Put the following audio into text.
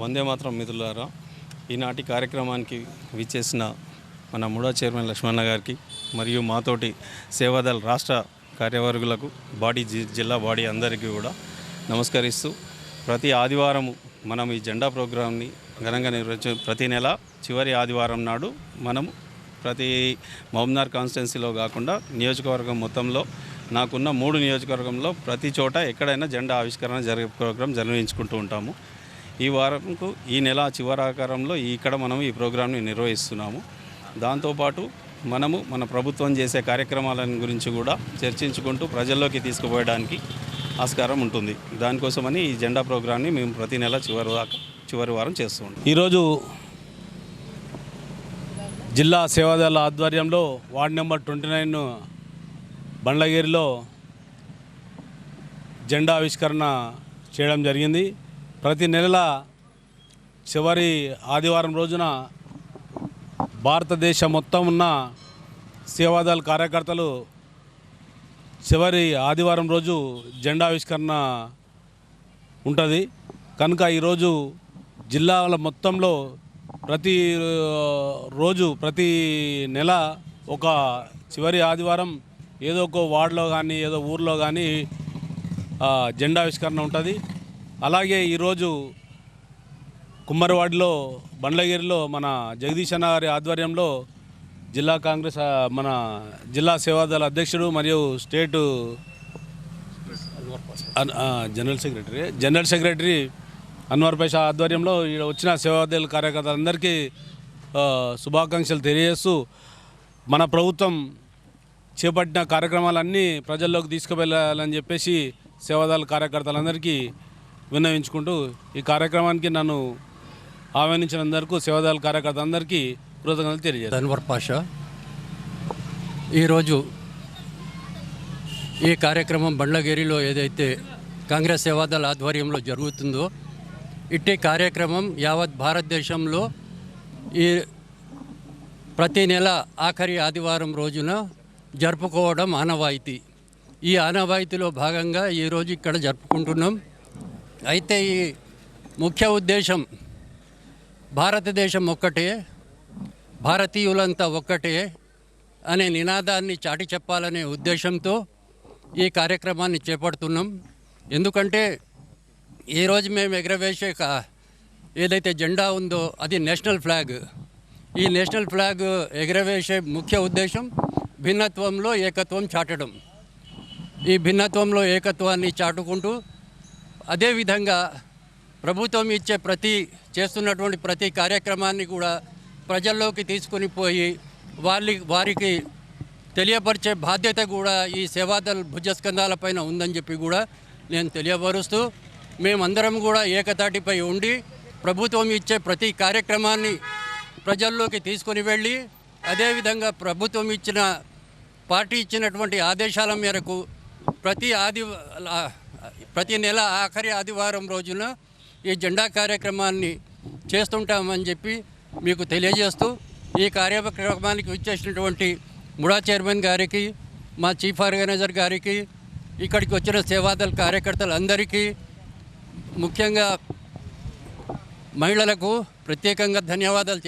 వందే మాత్రం మిత్రులారా ఈనాటి కార్యక్రమానికి విచ్చేసిన మన మూడో చైర్మన్ లక్ష్మణ గారికి మరియు మాతోటి సేవాదళ రాష్ట్ర కార్యవర్గులకు బాడీ జి- జిల్లా బాడీ అందరికీ కూడా నమస్కరిస్తూ ప్రతి ఆదివారము మనం ఈ జెండా ప్రోగ్రాంని ఘనంగా నిర్వహించే ప్రతి నెల చివరి ఆదివారం నాడు మనము ప్రతి మహమ్నార్ కాన్స్టిట్యున్సీలో కాకుండా నియోజకవర్గం మొత్తంలో నాకున్న మూడు నియోజకవర్గంలో ప్రతి చోట ఎక్కడైనా జెండా ఆవిష్కరణ జరిగే ప్రోగ్రాం నిర్వహించుకుంటూ ఉంటాము. ఈ వారంకు ఈ నెల చివరాకారంలో ఇక్కడ మనం ఈ ప్రోగ్రాంని నిర్వహిస్తున్నాము. దాంతోపాటు మనము మన ప్రభుత్వం చేసే కార్యక్రమాలను గురించి కూడా చర్చించుకుంటూ ప్రజల్లోకి తీసుకుపోయడానికి ఆస్కారం ఉంటుంది. దానికోసమని ఈ జెండా ప్రోగ్రాంని మేము ప్రతి నెల చివరి దాకా చివరి వారం చేస్తూ ఉంటాం. ఈరోజు జిల్లా సేవాదళ ఆధ్వర్యంలో వార్డు నెంబర్ ట్వంటీ నైన్ బండ్లగిరిలో జెండా ఆవిష్కరణ చేయడం జరిగింది. ప్రతి నెల చివరి ఆదివారం రోజున భారతదేశం మొత్తం ఉన్న సేవాదళ కార్యకర్తలు చివరి ఆదివారం రోజు జెండా ఆవిష్కరణ ఉంటుంది. కనుక ఈరోజు జిల్లాల మొత్తంలో ప్రతి రోజు ప్రతి నెల ఒక చివరి ఆదివారం ఏదో ఒక వార్డులో కానీ ఏదో ఊర్లో కానీ జెండావిష్కరణ జెండా ఆవిష్కరణ ఉంటుంది. అలాగే ఈరోజు కుమ్మరివాడిలో బండ్లగిరిలో మన జగదీశ్ అన్న గారి ఆధ్వర్యంలో జిల్లా కాంగ్రెస్ మన జిల్లా సేవాదళ అధ్యక్షుడు మరియు state general secretary general secretary Anwar Pasha ఆధ్వర్యంలో ఈడ వచ్చిన సేవాదళ కార్యకర్తలందరికీ శుభాకాంక్షలు తెలియజేస్తూ మన ప్రభుత్వం చేపట్టిన కార్యక్రమాలన్నీ ప్రజల్లోకి తీసుకువెళ్ళాలని చెప్పేసి సేవాదళ కార్యకర్తలందరికీ విన్నవించుకుంటూ ఈ కార్యక్రమానికి నన్ను ఆహ్వానించినందరకు సేవాదాల కార్యకర్త అందరికీ కృతజ్ఞతలు తెలియజేస్తాను. అన్వర్ పాషా. ఈరోజు ఈ కార్యక్రమం బండ్లగిరిలో ఏదైతే కాంగ్రెస్ సేవాదళ ఆధ్వర్యంలో జరుగుతుందో ఇట్టి కార్యక్రమం యావత్ భారతదేశంలో ఈ ప్రతి నెల ఆఖరి ఆదివారం రోజున జరుపుకోవడం ఆనవాయితీ. ఈ ఆనవాయితీలో భాగంగా ఈరోజు ఇక్కడ జరుపుకుంటున్నాం. అయితే ఈ ముఖ్య ఉద్దేశం భారతదేశం ఒక్కటే భారతీయులంతా ఒక్కటే అనే నినాదాన్ని చాటి చెప్పాలనే ఉద్దేశంతో ఈ కార్యక్రమాన్ని చేపడుతున్నాం. ఎందుకంటే ఈరోజు మేము ఎగరవేసే కా- ఏదైతే జెండా ఉందో అది నేషనల్ ఫ్లాగ్. ఈ నేషనల్ ఫ్లాగ్ ఎగరవేసే ముఖ్య ఉద్దేశం భిన్నత్వంలో ఏకత్వం చాటడం. ఈ భిన్నత్వంలో ఏకత్వాన్ని చాటుకుంటూ అదేవిధంగా ప్రభుత్వం ఇచ్చే ప్రతి చేస్తున్నటువంటి ప్రతి కార్యక్రమాన్ని కూడా ప్రజల్లోకి తీసుకొని పోయి వాళ్ళి వారికి తెలియపరిచే బాధ్యత కూడా ఈ సేవాదల్ భుజస్కంధాలపైన ఉందని చెప్పి కూడా నేను తెలియపరుస్తూ మేమందరం కూడా ఏకతాటిపై ఉండి ప్రభుత్వం ఇచ్చే ప్రతి కార్యక్రమాన్ని ప్రజల్లోకి తీసుకొని వెళ్ళి అదేవిధంగా ప్రభుత్వం ఇచ్చిన పార్టీ ఇచ్చినటువంటి ఆదేశాల మేరకు ప్రతి ఆది ప్రతి నెల ఆఖరి ఆదివారం రోజున ఈ జెండా కార్యక్రమాన్ని చేస్తుంటామని చెప్పి మీకు తెలియజేస్తూ ఈ కార్యక్రమానికి వచ్చేసినటువంటి ముడా చైర్మన్ గారికి మా చీఫ్ ఆర్గనైజర్ గారికి ఇక్కడికి వచ్చిన సేవాదళ కార్యకర్తలందరికీ ముఖ్యంగా మహిళలకు ప్రత్యేకంగా ధన్యవాదాలు